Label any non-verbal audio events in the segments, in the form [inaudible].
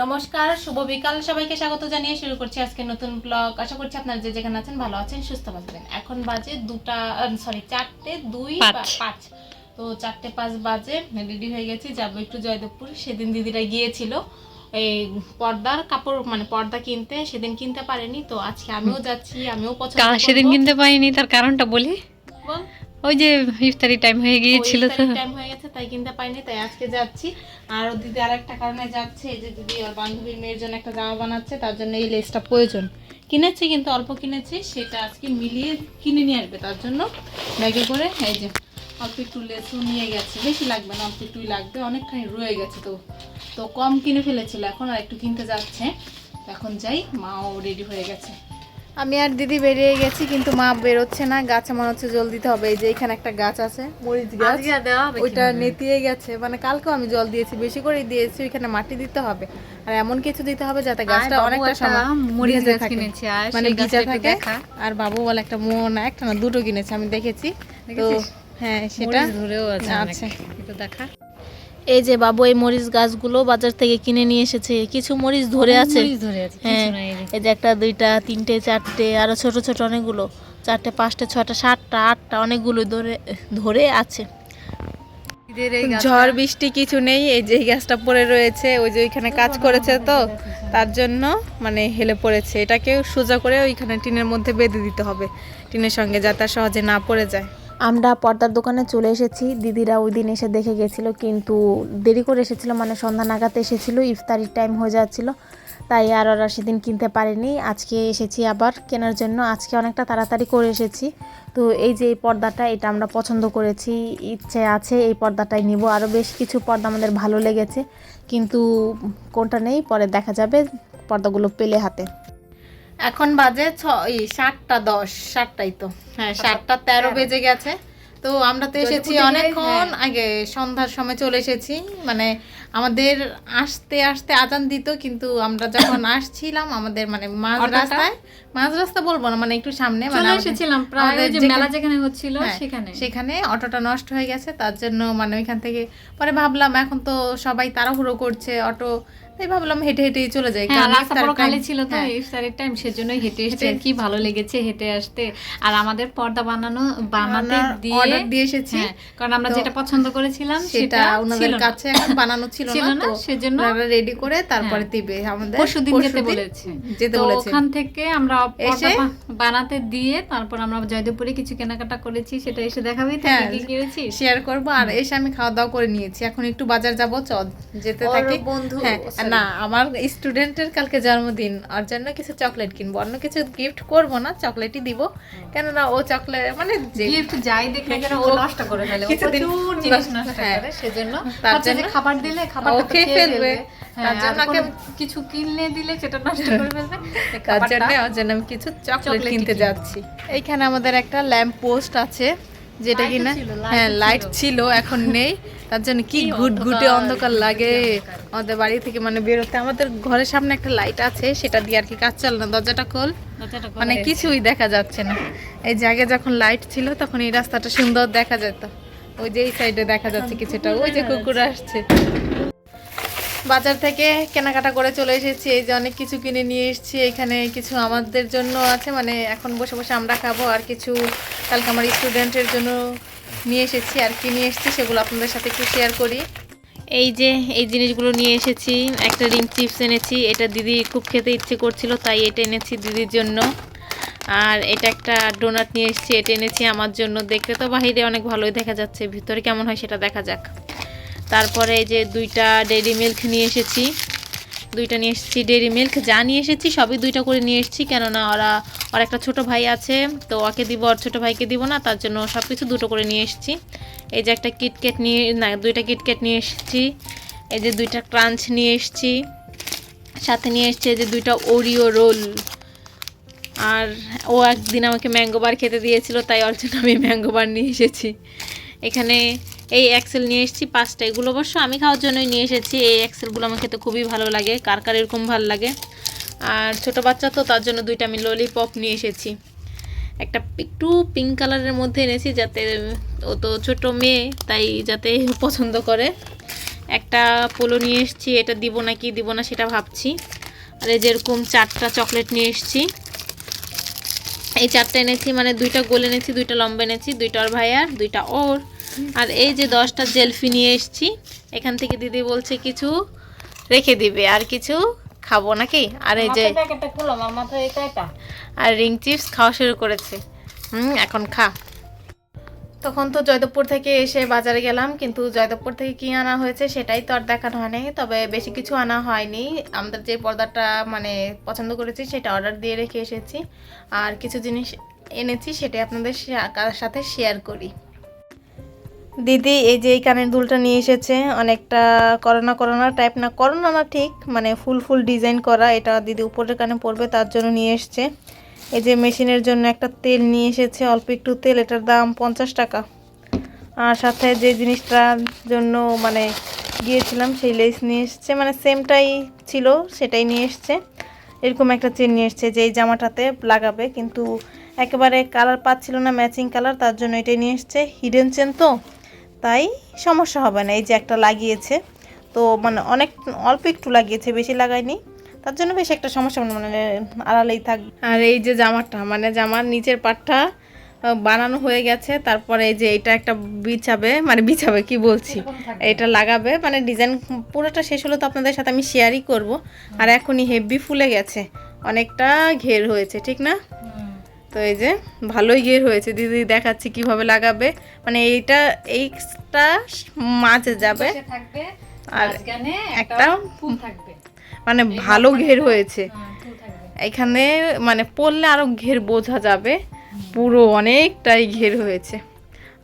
নমস্কার শুভ বিকাল। সবাইকে স্বাগত জানিয়ে শুরু করছি আজকে নতুন ব্লগ আশা করছি আপনারা যে যেখানে আছেন ভালো আছেন সুস্থ আছেন। এখন বাজে দুটা সরি চারটে দুই পাঁচ। তো চারটে পাঁচ বাজে রেডি হয়ে গেছি। যাব একটু জয়দেবপুর। সেদিন দিদিরা গিয়েছিল এই পর্দার কাপড় মানে পর্দা কিনতে। সেদিন কিনতে পারেনি তো আজকে আমিও যাচ্ছি আমিও পছন্দ সেদিন কিনতে পারিনি তার কারণটা বলি। বল। ওই যে ইফতারি টাইম হয়ে গিয়েছিল তো। টাইম হয়ে গেছে তাই কিনতে পাইনি তাই আজকে যাচ্ছি। আর দিদি আর একটা কারণে যাচ্ছে এই যে দিদি ওর বান্ধবীর মেয়ের জন্য একটা জামা বানাচ্ছে তার জন্য এই লেসটা প্রয়োজন। কিনেছি কিন্তু অল্প কিনেছি সেটা আজকে মিলিয়ে কিনে নিয়ে আসবে তার জন্য ব্যাগে করে এই যে অল্প একটু লেসও নিয়ে গেছে। বেশি লাগবে না অল্প একটুই লাগবে অনেকখানি রয়ে গেছে তো। তো কম কিনে ফেলেছিল এখন আর একটু কিনতে যাচ্ছে। এখন যাই মাও রেডি হয়ে গেছে। আমি আর দিদি বেরিয়ে গেছি কিন্তু মা বেরোচ্ছে না। গাছে মনে হচ্ছে জল দিতে হবে। এই যে এখানে একটা গাছ আছে মরিচ গাছ ওইটা নেতিয়ে গেছে। মানে কালকেও আমি জল দিয়েছি বেশি করে দিয়েছি ওইখানে মাটি দিতে হবে। আর এমন কিছু দিতে হবে যাতে গাছটা অনেকটা সময় মরিচ গাছ কিনেছি মানে ভিজা থাকে। আর বাবু বলে একটা মো না একটা না দুটো কিনেছে আমি দেখেছি। তো হ্যাঁ সেটা ধরেও আছে। একটু দেখা। এই যে বাবু এই মরিচ গাছগুলো বাজার থেকে কিনে নিয়ে এসেছে। কিছু মরিচ ধরে আছে। হ্যাঁ এই যে। একটা দুইটা তিনটে চারটে আরও ছোট ছোট অনেকগুলো। চারটে পাঁচটা ছটা সাতটা আটটা অনেকগুলো ধরে ধরে আছে। এই ঝড় বৃষ্টি কিছু নেই এই যে গাছটা পড়ে রয়েছে ওই যে ওইখানে কাজ করেছে তো তার জন্য মানে হেলে পড়েছে। এটাকে সোজা করে ওইখানে টিনের মধ্যে বেঁধে দিতে হবে। টিনের সঙ্গে যাতে সহজে না পড়ে যায়। আমরা পর্দার দোকানে চলে এসেছি। দিদিরা ওই দিন এসে দেখে গেছিল, কিন্তু দেরি করে এসেছিল মানে সন্ধ্যা নাগাদ এসেছিল, ইফতারির টাইম হয়ে যাচ্ছিল। তাই আর ওরা সেদিন কিনতে পারেনি। আজকে এসেছি আবার কেনার জন্য। আজকে অনেকটা তাড়াতাড়ি করে এসেছি। তো এই যে এই পর্দাটা, এটা আমরা পছন্দ করেছি। ইচ্ছে আছে এই পর্দাটাই নিব। আরও বেশ কিছু পর্দা আমাদের ভালো লেগেছে। কিন্তু কোনটা নেই, পরে দেখা যাবে। পর্দাগুলো পেলে হাতে। এখন বাজে ছ এই সাতটা দশ সাতটাই তো। হ্যাঁ সাতটা তেরো বেজে গেছে। তো আমরা তো এসেছি অনেকক্ষণ আগে সন্ধ্যার সময় চলে এসেছি। মানে আমাদের আসতে আসতে আজান দিত কিন্তু আমরা যখন [coughs] আসছিলাম আমাদের মানে মাঝ রাস্তায় মাঝ রাস্তা বলব না মানে একটু সামনে মানে এসেছিলাম প্রায় আমাদের যে মেলা যেখানে হচ্ছিল হ্যাঁ, সেখানে। সেখানে অটোটা নষ্ট হয়ে গেছে তার জন্য মানে ওইখান থেকে পরে ভাবলাম এখন তো সবাই তাড়াহুড়ো করছে অটো তাই ভাবলাম হেঁটে হেঁটেই চলে যাই হ্যাঁ খালি ছিল তো হ্যাঁ, ইফতারের টাইম সেজন্যই হেঁটে এসেছি কি ভালো লেগেছে হেঁটে আসতে। আর আমাদের পর্দা বানানো বানাতে দিয়ে order দিয়ে এসেছি। হ্যাঁ, কারণ আমরা যেটা পছন্দ করেছিলাম সেটা ওনাদের কাছে এখন বানানো ছিল না তো সেজন্য ওনারা রেডি করে তারপরে। দিবে আমাদের। পরশুদিন যেতে বলেছে। যেতে বলেছে। ওখান থেকে আমরা এসে- বানাতে দিয়ে তারপর আমরা জয়দেবপুরে কিছু কেনাকাটা করেছি সেটা এসে দেখাবি কি কিনেছিস শেয়ার করব। আর এসে আমি খাওয়া দাওয়া করে নিয়েছি। এখন একটু বাজার যাব চল যেতে থাকি। বন্ধু, হ্যাঁ। না আমার স্টুডেন্টের কালকে জন্মদিন ওর জন্য কিছু চকলেট কিনবো। অন্য কিছু গিফট করব না চকলেটই দিব। কেননা ও চকলেট মানে গিফট যাই দেখলে যেন ও নষ্ট করে ফেলে কিছুদিন জিনিস নষ্ট- হ্যাঁ। করে সেজন্য তার জন্য খাবার দিলে খাবার খেয়ে ফেলবে। হ্যাঁ, তার জন্য কোনো ওকে- কিছু কিনলে দিলে সেটা নষ্ট [laughs] করে ফেলবে। তার জন্য ওর জন্য আমি কিছু চকলেট কিনতে যাচ্ছি। এইখানে আমাদের একটা ল্যাম্প পোস্ট আছে। যেটা কি না কিনা হ্যাঁ লাইট ছিল। এখন নেই। তার জন্য কি ঘুট ঘুটে অন্ধকার, অন্ধকার লাগে? আমাদের বাড়ি থেকে মানে বেরোতে। আমাদের ঘরের সামনে একটা লাইট আছে সেটা দিয়ে আর কি কাজ চলে না। দরজাটা খোল। মানে কিছুই দেখা যাচ্ছে না। এই জায়গায় যখন লাইট ছিল তখন এই রাস্তাটা সুন্দর দেখা যেত। ওই যে এই সাইডে দেখা যাচ্ছে কিছুটা। ওই যে কুকুর আসছে। বাজার থেকে কেনাকাটা করে চলে এসেছি। এই যে অনেক কিছু কিনে নিয়ে এসেছি। এখানে কিছু আমাদের জন্য আছে। মানে এখন বসে বসে আমরা খাব আর কিছু কালকে আমার স্টুডেন্টের জন্য নিয়ে এসেছি আর কি নিয়ে এসেছি সেগুলো আপনাদের সাথে একটু শেয়ার করি। এই যে এই জিনিসগুলো নিয়ে এসেছি। একটা রিং চিপস এনেছি। এটা দিদি খুব খেতে ইচ্ছে করছিল, তাই এটা এনেছি দিদির জন্য। আর এটা একটা ডোনাট নিয়ে এসেছি। এটা এনেছি আমার জন্য। দেখতে তো বাহিরে অনেক ভালোই দেখা যাচ্ছে। ভিতরে কেমন হয় সেটা দেখা যাক। তারপরে এই যে দুইটা ডেইরি মিল্ক নিয়ে এসেছি। দুইটা নিয়ে এসেছি ডেইরি মিল্ক যা নিয়ে এসেছি সবই দুইটা করে নিয়ে এসেছি, কেননা ওরা, ওর একটা ছোট ভাই আছে, তো ওকে দিব আর ছোট ভাইকে দিব না, তার জন্য সব কিছু দুটো করে নিয়ে এসেছি। এই যে একটা কিটক্যাট নিয়ে, না, দুইটা কিটক্যাট নিয়ে এসেছি, এই যে দুইটা ক্রাঞ্চ নিয়ে এসেছি, সাথে নিয়ে এসেছি এই যে দুইটা ওরিও রোল আর ও একদিন আমাকে ম্যাঙ্গো বার খেতে দিয়েছিল, তাই ওর জন্য আমি ম্যাঙ্গো বার নিয়ে এসেছি। এখানে এই এক্সেল নিয়ে এসেছি, পাঁচটা। এগুলো অবশ্য আমি খাওয়ার জন্যই নিয়ে এসেছি। এই এক্সেলগুলো আমার খেতে খুবই ভালো লাগে, কার কার এরকম ভালো লাগে। আর ছোট বাচ্চা তো, তার জন্য দুইটা আমি ললিপপ নিয়ে এসেছি। একটা একটু পিঙ্ক কালারের মধ্যে এনেছি যাতে ও তো ছোটো মেয়ে, তাই যাতে [laughs] পছন্দ করে। একটা পোলো নিয়ে এসেছি, এটা দিব না, কি দিব না সেটা ভাবছি। আর এই যেরকম চারটা চকলেট নিয়ে এসেছি। এই চারটা এনেছি মানে দুইটা গোল এনেছি, দুইটা লম্বা এনেছি, দুইটা ওর ভাইয়ার, দুইটা ওর। আর এই যে দশটা জেলফি নিয়ে এসেছি এখান থেকে দিদি বলছে কিছু রেখে দিবে আর কিছু খাব নাকি? আর এই যে আর রিং চিপস খাওয়া শুরু করেছে। হুম এখন খা। তখন তো জয়দেবপুর থেকে এসে বাজারে গেলাম কিন্তু জয়দেবপুর থেকে কি আনা হয়েছে সেটাই তো আর দেখানো হয়নি। তবে বেশি কিছু আনা হয়নি। আমাদের যে পর্দাটা মানে পছন্দ করেছি সেটা অর্ডার দিয়ে রেখে এসেছি। আর কিছু জিনিস এনেছি সেটাই আপনাদের সাথে শেয়ার করি। দিদি এই যে এই কানের দুলটা নিয়ে এসেছে, অনেকটা করোনা করোনা টাইপ না, করোনা না ঠিক মানে ফুল ফুল ডিজাইন করা, এটা দিদি উপরের কানে পড়বে তার জন্য নিয়ে এসছে। এই যে মেশিনের জন্য একটা তেল নিয়ে এসেছে, অল্প একটু তেল, এটার দাম পঞ্চাশ টাকা। আর সাথে যে জিনিসটার জন্য মানে গিয়েছিলাম, সেই লেস নিয়ে এসছে মানে সেমটাই ছিল, সেটাই নিয়ে এসছে। এরকম একটা চেন নিয়ে এসছে যে এই জামাটাতে লাগাবে, কিন্তু একেবারে কালার পাচ্ছিল না ম্যাচিং কালার তার জন্য এটাই নিয়ে এসছে। হিডেন চেন তো? তাই সমস্যা হবে না এই যে একটা লাগিয়েছে। তো মানে অনেক অল্প একটু লাগিয়েছে বেশি লাগায়নি তার জন্য বেশি একটা সমস্যা মানে আড়ালেই থাক। আর এই যে জামাটা মানে জামার নিচের পাটটা বানানো হয়ে গেছে। তারপরে এই যে এটা একটা বিছাবে মানে বিছাবে কি বলছি? এটা লাগাবে মানে ডিজাইন পুরোটা শেষ হলো তো আপনাদের সাথে আমি শেয়ারই করব। আর এখনই হেভি ফুলে গেছে অনেকটা ঘের হয়েছে ঠিক না? তো এই যে ভালোই ঘের হয়েছে। দিদি দেখাচ্ছি কীভাবে লাগাবে। মানে এইটা এইটা মাঝে যাবে। আর একটা মানে ভালো ঘের হয়েছে। হ্যাঁ, এখানে মানে পড়লে আরও ঘের বোঝা যাবে। পুরো অনেকটাই ঘের হয়েছে।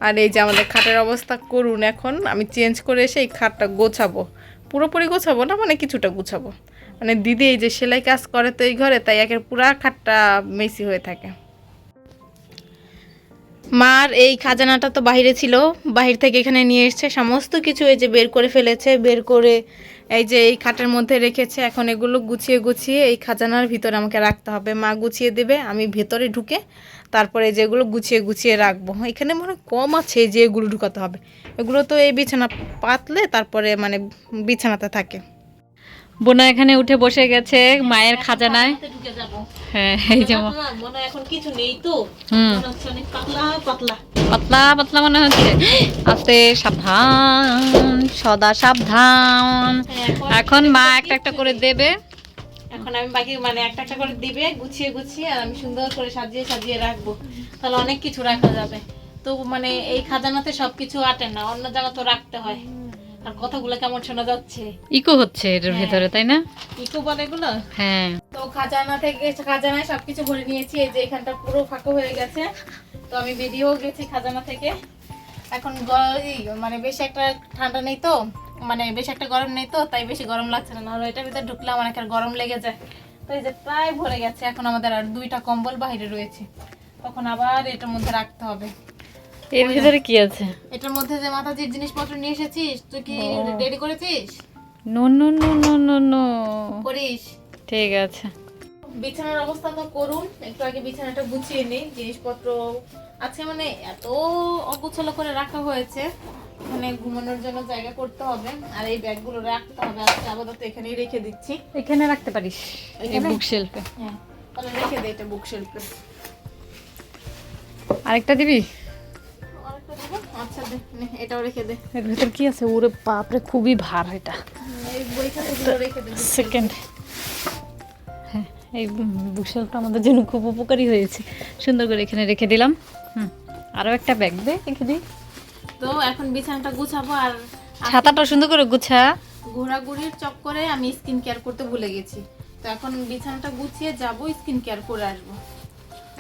আর এই যে আমাদের খাটের অবস্থা করুন এখন। আমি চেঞ্জ করে এসে এই খাটটা গোছাবো। পুরোপুরি গোছাবো না মানে কিছুটা গুছাবো। মানে দিদি এই যে সেলাই কাজ করে তো এই ঘরে তাই একের পুরা খাটটা মেসি হয়ে থাকে। মার এই খাজানাটা তো বাইরে ছিল বাহির থেকে এখানে নিয়ে এসছে, সমস্ত কিছু এই যে বের করে ফেলেছে, বের করে এই যে এই খাটের মধ্যে রেখেছে, এখন এগুলো গুছিয়ে গুছিয়ে এই খাজানার ভিতরে আমাকে রাখতে হবে। মা গুছিয়ে দেবে, আমি ভেতরে ঢুকে তারপরে যেগুলো গুছিয়ে গুছিয়ে রাখব। এখানে মনে কম আছে যে এগুলো ঢুকাতে হবে। এগুলো তো এই বিছানা পাতলে তারপরে মানে বিছানাতে থাকে। বোনা এখানে উঠে বসে গেছে মায়ের খাজানায়। হ্যাঁ এই যে এখন কিছু নেই তো। পাতলা পাতলা। পাতলা পাতলা মনে হচ্ছে। আস্তে সাবধান সদা সাবধান। এখন মা একটা একটা করে দেবে। এখন আমি বাকি মানে একটা একটা করে দিবে গুছিয়ে গুছিয়ে আর আমি সুন্দর করে সাজিয়ে সাজিয়ে রাখব। তাহলে অনেক কিছু রাখা যাবে। তো মানে এই খাজানাতে সবকিছু আটে না অন্য জায়গা তো রাখতে হয়। আর কথাগুলো কেমন শোনা যাচ্ছে? ইকো হচ্ছে এটার ভেতরে তাই না? ইকো বলে এগুলো? হ্যাঁ। তো খাজানা থেকে খাজানায় সবকিছু ভরে নিয়েছি এই যে এখানটা পুরো ফাঁকা হয়ে গেছে। তো আমি বেরিয়েও গেছি খাজানা থেকে। এখন মানে বেশি একটা ঠান্ডা নেই তো মানে বেশি একটা গরম নেই তো তাই বেশি গরম লাগছে না। নাহলে এটার ভিতরে ঢুকলে আমার একটা গরম লেগে যায়। তো এই যে প্রায় ভরে গেছে এখন আমাদের আর দুইটা কম্বল বাইরে রয়েছে। তখন আবার এটার মধ্যে রাখতে হবে। এর ভিতরে কি আছে? এটার মধ্যে যে মাথা যে জিনিসপত্র নিয়ে এসেছিস তুই কি রেডি করেছিস? No no no no no no করিস। ঠিক আছে। বিছানার অবস্থা তো করুন একটু আগে বিছানাটা গুছিয়ে নিই জিনিসপত্র আছে মানে এত অগোছালো করে রাখা হয়েছে মানে ঘুমানোর জন্য জায়গা করতে হবে আর এই ব্যাগগুলো রাখতে হবে আজকে আপাতত এখানেই রেখে দিচ্ছি। এখানে রাখতে পারিস এই এখানে? বুক শেলফে হ্যাঁ তাহলে রেখে দে এটা বুক শেলফে আরেকটা দেবো? আচ্ছা দে নে, এটাও রেখে দে। এর ভিতর কি আছে? ওরে বাপরে খুবই ভার এটা। এই বই খাতাগুলো রেখে দে সেকেন্ড হ্যাঁ এই বুকশেলফটা আমাদের জন্য খুব উপকারী হয়েছে। সুন্দর করে এখানে রেখে দিলাম। হুম আরও একটা ব্যাগ দে রেখে দিই। তো এখন বিছানাটা গুছাবো আর ছাতাটা সুন্দর করে গুছা। ঘোরাঘুরির চক্করে আমি স্কিন কেয়ার করতে ভুলে গেছি। তো এখন বিছানাটা গুছিয়ে যাব স্কিন কেয়ার করে আসব।